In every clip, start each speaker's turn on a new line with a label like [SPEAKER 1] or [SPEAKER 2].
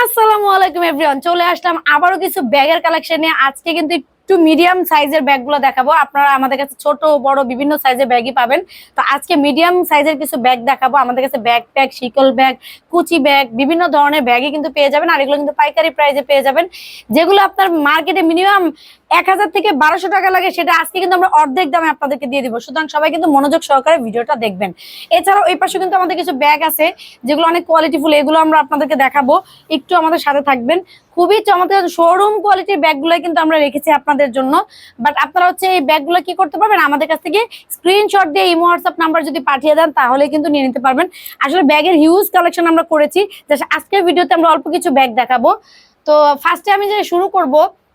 [SPEAKER 1] আসসালামু আলাইকুম এভরিওয়ান চলে আসলাম আবারও কিছু ব্যাগের কালেকশন নিয়ে। আজকে কিন্তু একটু মিডিয়াম সাইজের ব্যাগগুলো দেখাবো। আপনারা আমাদের কাছে ছোট, বড় বিভিন্ন সাইজের ব্যাগই পাবেন। তো আজকে মিডিয়াম সাইজের কিছু ব্যাগ দেখাবো। আমাদের কাছে ব্যাগ ট্যাগ শিকল ব্যাগ, কুচি ব্যাগ, বিভিন্ন ধরনের ব্যাগই কিন্তু পেয়ে যাবেন। আর এগুলো কিন্তু পাইকারি প্রাইজে পেয়ে যাবেন। যেগুলো আপনার মার্কেটে মিনিমাম এক হাজার থেকে বারোশো টাকা লাগে, সেটা আজকে কিন্তু আমরা অর্ধেক দামে আপনাদেরকে দিয়ে দিব। সুতরাং সবাই কিন্তু মনোযোগ সহকারে ভিডিওটা দেখবেন। এছাড়াও এই পাশে কিন্তু আমাদের কিছু ব্যাগ আছে, যেগুলো অনেক কোয়ালিটিফুল এগুলো আমরা আপনাদেরকে দেখাবো। একটু আমাদের সাথে থাকবেন। খুবই চমৎকার শোরুম কোয়ালিটির ব্যাগগুলো কিন্তু আমরা রেখেছি আপনাদের জন্য। বাট আপনারা হচ্ছে এই ব্যাগগুলো কি করতে পারবেন? আমাদের কাছ থেকে স্ক্রিনশট দিয়ে ইমো হোয়াটসঅ্যাপ নাম্বার যদি পাঠিয়ে দেন, তাহলে কিন্তু নিয়ে নিতে পারবেন। আসলে ব্যাগের হিউজ কালেকশন আমরা করেছি। আজকের ভিডিওতে আমরা অল্প কিছু ব্যাগ দেখাবো। তো ফার্স্টে আমি যে শুরু করব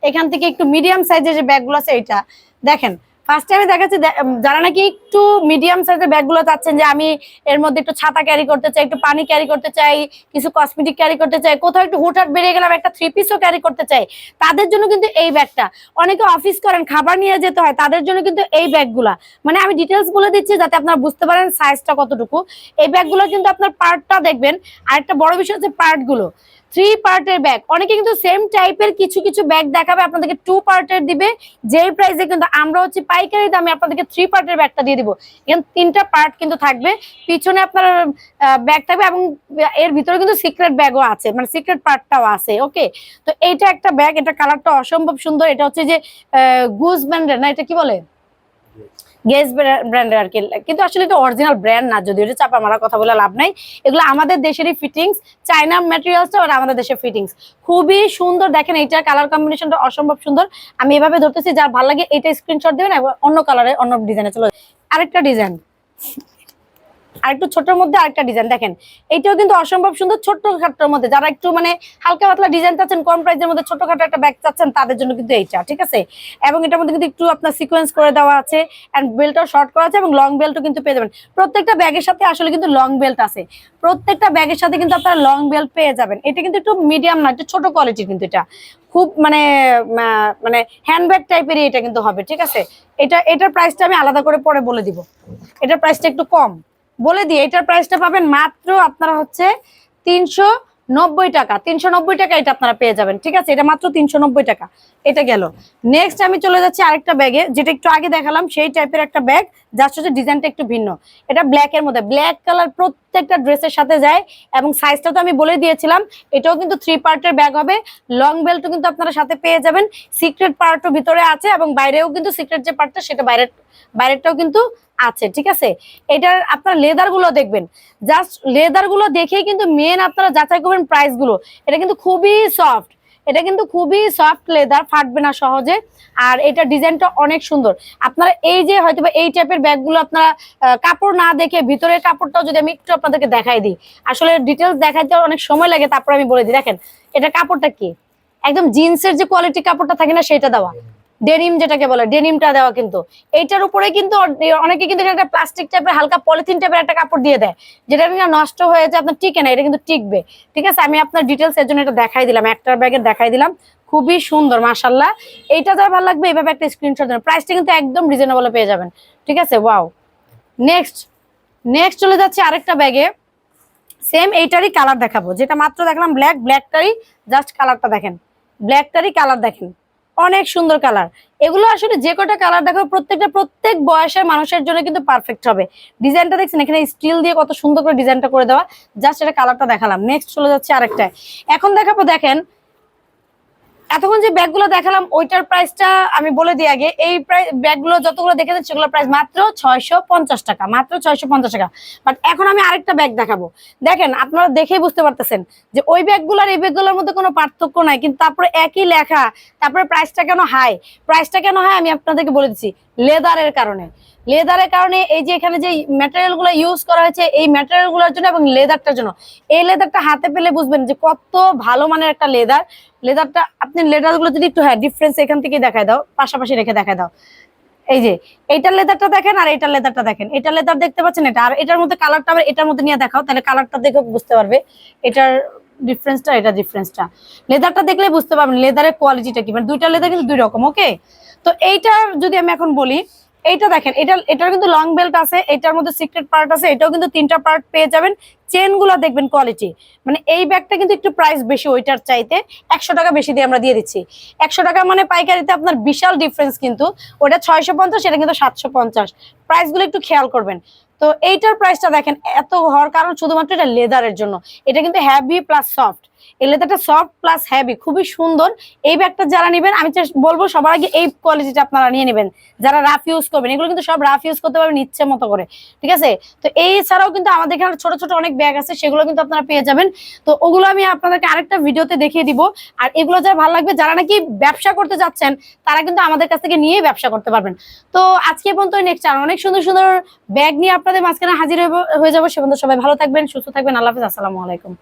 [SPEAKER 1] এখান থেকে একটু মিডিয়াম সাইজের যে ব্যাগগুলো আছে এটা দেখেন ফার্স্টে আমি দেখাচ্ছি যারা নাকি একটু মিডিয়াম সাইজের ব্যাগগুলো চাচ্ছেন যে আমি এর মধ্যে একটু ছাতা ক্যারি করতে চাই, একটু পানি ক্যারি করতে চাই, কিছু কসমেটিক ক্যারি করতে চাই, কোথাও একটু হুটহাট বেরিয়ে গেলাম, একটা থ্রি পিসও ক্যারি করতে চাই, তাদের জন্য কিন্তু এই ব্যাগটা অনেকে অফিস করেন, খাবার নিয়ে যেতে হয়, তাদের জন্য কিন্তু এই ব্যাগগুলা মানে আমি ডিটেলস বলে দিচ্ছি যাতে আপনারা বুঝতে পারেন সাইজটা কতটুকু। এই ব্যাগগুলো কিন্তু আপনার পার্টটা দেখবেন আর একটা বড় বিষয় হচ্ছে পার্টগুলো থ্রি পার্টের ব্যাগ অনেকে কিন্তু সেম টাইপের কিছু কিছু ব্যাগ দেখাবে, আপনাদেরকে টু পার্টের দিবে। যেই প্রাইসে কিন্তু আমরা হচ্ছে পাইকারি দামে আপনাদেরকে থ্রি পার্টের ব্যাগটা দিয়ে দিব। এখানে তিনটা পার্ট কিন্তু থাকবে। পিছনে আপনার ব্যাগ থাকবে এবং এর ভিতরে কিন্তু সিক্রেট ব্যাগও আছে মানে সিক্রেট পার্টটাও আছে ওকে তো এইটা একটা ব্যাগ এটা কালারটা অসম্ভব সুন্দর। এটা হচ্ছে যে গুজ ব্র্যান্ডের না, এটা কি বলে? গেস ব্র্যান্ডের আর কি। কিন্তু আসলে এটা অরিজিনাল ব্র্যান্ড না যদি এটা চাপা মারা কথা বলে লাভ নাই। এগুলো আমাদের দেশেরই ফিটিংস চাইনা ম্যাটেরিয়ালসটা আর আমাদের দেশের ফিটিংস খুবই সুন্দর, দেখেন এইটার কালার কম্বিনেশনটা অসম্ভব সুন্দর। আমি এভাবে ধরতেছি, যার ভালো লাগে এটা স্ক্রিনশট দেবেন অন্য কালারে অন্য ডিজাইনে চলো আরেকটা ডিজাইন আরেকটু ছোটর মধ্যে আরেকটা ডিজাইন দেখেন এইটাও কিন্তু অসম্ভব সুন্দর ছোট্ট খাট্টোর মধ্যে। যারা একটু মানে হালকা পাতলা ডিজাইন চাচ্ছেন, কম প্রাইসের মধ্যে ছোটখাটো একটা ব্যাগ চাচ্ছেন, তাদের জন্য কিন্তু এইটা, ঠিক আছে? এবং এটার মধ্যে কিন্তু একটু আপনার সিকোয়েন্স করে দেওয়া আছে অ্যান্ড বেল্টও শর্ট করা আছে, এবং লং বেল্টও কিন্তু পেয়ে যাবেন। প্রত্যেকটা ব্যাগের সাথে আসলে কিন্তু লং বেল্ট আছে। প্রত্যেকটা ব্যাগের সাথে কিন্তু আপনারা লং বেল্ট পেয়ে যাবেন। এটা কিন্তু একটু মিডিয়াম না, একটু ছোট কোয়ালিটির কিন্তু এটা। খুব মানে মানে হ্যান্ডব্যাগ টাইপেরই এটা কিন্তু হবে, ঠিক আছে? এটা, এটার প্রাইসটা আমি আলাদা করে পরে বলে দিব। এটার প্রাইসটা একটু কম। বলে দিই, এটার প্রাইসটা পাবেন মাত্র আপনারা হচ্ছে তিনশো নব্বই টাকা। তিনশো নব্বই টাকা এটা আপনারা পেয়ে যাবেন, ঠিক আছে? এটা মাত্র তিনশো নব্বই টাকা। এটা গেল। নেক্সট আমি চলে যাচ্ছি আরেকটা ব্যাগে যেটা একটু আগে দেখালাম, সেই টাইপের একটা ব্যাগ যার হচ্ছে ডিজাইনটা একটু ভিন্ন। এটা ব্ল্যাক এর মধ্যে ব্ল্যাক কালার প্রত্যেকটা ড্রেসের সাথে যায় এবং সাইজটা তো আমি বলে দিয়েছিলাম, এটাও কিন্তু থ্রি পার্টের ব্যাগ হবে। লং বেল্টও কিন্তু আপনারা সাথে পেয়ে যাবেন। সিক্রেট পার্টও ভিতরে আছে এবং বাইরেও কিন্তু সিক্রেট যে পার্টটা সেটা বাইরের বাইরেরটাও কিন্তু আছে, ঠিক আছে? এটার আপনার লেদারগুলো দেখবেন। জাস্ট লেদারগুলো দেখেই কিন্তু মেন আপনারা যাচাই করবেন প্রাইসগুলো। এটা কিন্তু খুবই সফট এটা কিন্তু খুবই সফট লেদার ফাটবে না সহজে। আর এটা ডিজাইনটা অনেক সুন্দর। আপনারা এই যে হয়তো এই টাইপের ব্যাগগুলো আপনারা কাপড় না দেখে ভিতরের কাপড়টাও যদি আমি একটু আপনাদেরকে দেখাই দিই। আসলে ডিটেলস দেখাইতে অনেক সময় লাগে, তারপর আমি বলে দিই। দেখেন, এটা কাপড়টা কি? একদম জিন্সের যে কোয়ালিটি কাপড়টা থাকে না, সেটা দেওয়া। ডেনিম যেটাকে বলে ডেনিমটা দেওয়া কিন্তু। এইটার উপরে কিন্তু অনেকে কিন্তু একটা প্লাস্টিক টাইপের হালকা পলিথিন টাইপের একটা কাপড় দিয়ে দেয়। যেটা কিনা নষ্ট হয়ে যায়, আপনার টিকে না, এটা কিন্তু টিকবে। ঠিক আছে? আমি আপনার ডিটেলস এর জন্য এটা দেখাই দিলাম, একটা ব্যাগের দেখাই দিলাম। খুবই সুন্দর মাশাল্লাহ এইটা যার ভালো লাগবে, এইভাবে একটা স্ক্রিনশট দেবেন প্রাইসটা কিন্তু একদম রিজনেবল পেয়ে যাবেন। ঠিক আছে? ওয়াও নেক্সট নেক্সট চলে যাচ্ছে আরেকটা ব্যাগে সেম এইটারই কালার দেখাবো। যেটা মাত্র দেখলাম ব্ল্যাক ব্ল্যাকটারই জাস্ট কালারটা দেখেন। ব্ল্যাকটারই কালার দেখেন। অনেক সুন্দর কালার। এগুলো আসলে যে কটা কালার দেখো, প্রত্যেকটা, প্রত্যেক বয়সের মানুষের জন্য কিন্তু পারফেক্ট হবে। ডিজাইনটা দেখছেন, এখানে স্টিল দিয়ে কত সুন্দর করে ডিজাইনটা করে দেওয়া। জাস্ট এটা কালারটা দেখালাম। নেক্সট চলে যাচ্ছে আরেকটা এখন দেখাবো, দেখেন এতক্ষণ যে ব্যাগগুলো দেখালাম, ওইটার প্রাইসটা আমি বলে দিই আগে। এই ব্যাগগুলো যতগুলো দেখেছেন সেগুলো প্রাইস মাত্র ছয়শো পঞ্চাশ টাকা, মাত্র ছয়শো পঞ্চাশ টাকা। বাট এখন আমি আরেকটা ব্যাগ দেখাবো। দেখেন, আপনারা দেখেই বুঝতে পারতেছেন যে ওই ব্যাগগুলো আর এই ব্যাগগুলোর মধ্যে কোনো পার্থক্য নাই। কিন্তু তারপরে একই লেখা, তারপরে প্রাইসটা কেন হাই প্রাইসটা কেন হয় আমি আপনাদেরকে বলে দিচ্ছি। লেদারের কারণে। লেদারের কারণে এই যে এখানে যে ম্যাটেরিয়ালগুলো ইউজ করা হয়েছে, এই ম্যাটেরিয়ালগুলোর জন্য এবং লেদারটার জন্য। এই লেদারটা হাতে পেলে বুঝবেন যে কত ভালো মানের একটা লেদার। লেদারটা, আপনি লেদারগুলো যদি একটু হ্যাঁ ডিফারেন্স এখান থেকে দেখায় দাও, পাশাপাশি রেখে দেখায় দাও। এই যে, এইটার লেদারটা দেখেন আর এইটার লেদারটা দেখেন। এটার লেদার দেখতে পাচ্ছেন এটা, আর এটার মধ্যে কালারটা আবার এটার মধ্যে নিয়ে দেখাও, তাহলে কালারটা দেখে বুঝতে পারবে। এটার ডিফারেন্সটা এটা ডিফারেন্সটা লেদারটা দেখলে বুঝতে পারবেন লেদারের কোয়ালিটিটা কি? মানে দুইটা লেদার কিন্তু দুই রকম ওকে তো এইটা যদি আমি এখন বলি, এইটা দেখেন, এটা, এটার কিন্তু লং বেল্ট আছে, এটার মধ্যে সিক্রেট পার্ট আছে, এটাও কিন্তু তিনটা পার্ট পেয়ে যাবেন। চেনগুলা দেখবেন কোয়ালিটি মানে এই ব্যাগটা কিন্তু একটু প্রাইস বেশি, ওইটার চাইতে একশো টাকা বেশি দিয়ে আমরা দিয়ে দিচ্ছি। একশো টাকা মানে পাইকারিতে আপনার বিশাল ডিফারেন্স কিন্তু ওটা ছয়শো পঞ্চাশ, এটা কিন্তু সাতশো পঞ্চাশ। প্রাইসগুলো একটু খেয়াল করবেন। তো এইটার প্রাইসটা দেখেন, এত হওয়ার কারণ শুধুমাত্র এটা লেদারের জন্য। এটা কিন্তু হ্যাভি প্লাস সফট এই লেদারটা সফট প্লাস হ্যাভি খুবই সুন্দর। এই ব্যাগটা যারা নেবেন, আমি বলব সবার আগে এই কোয়ালিটিটা আপনারা নিয়ে নেবেন। যারা রাফ ইউজ করবেন, এগুলো কিন্তু সব রাফ ইউজ করতে পারবেন ইচ্ছে মতো করে, ঠিক আছে? তো এই ছাড়াও কিন্তু আমাদের এখানে ছোট ছোট অনেক ব্যাগ আছে, সেগুলো কিন্তু আপনারা পেয়ে যাবেন। তো ওগুলো আমি আপনাদেরকে আরেকটা ভিডিওতে দেখিয়ে দিব। আর এগুলো যারা ভালো লাগবে, যারা নাকি ব্যবসা করতে যাচ্ছেন, তারা কিন্তু আমাদের কাছ থেকে নিয়ে ব্যবসা করতে পারবেন। তো আজকে পর্যন্ত নেক্সট আর অনেক সুন্দর সুন্দর ব্যাগ নিয়ে আপনাদের মাঝখানে হাজির হয়ে- যাব। সে সবাই ভালো থাকবেন, সুস্থ থাকবেন। আল্লাহ হাফিজ। আসসালামু আলাইকুম।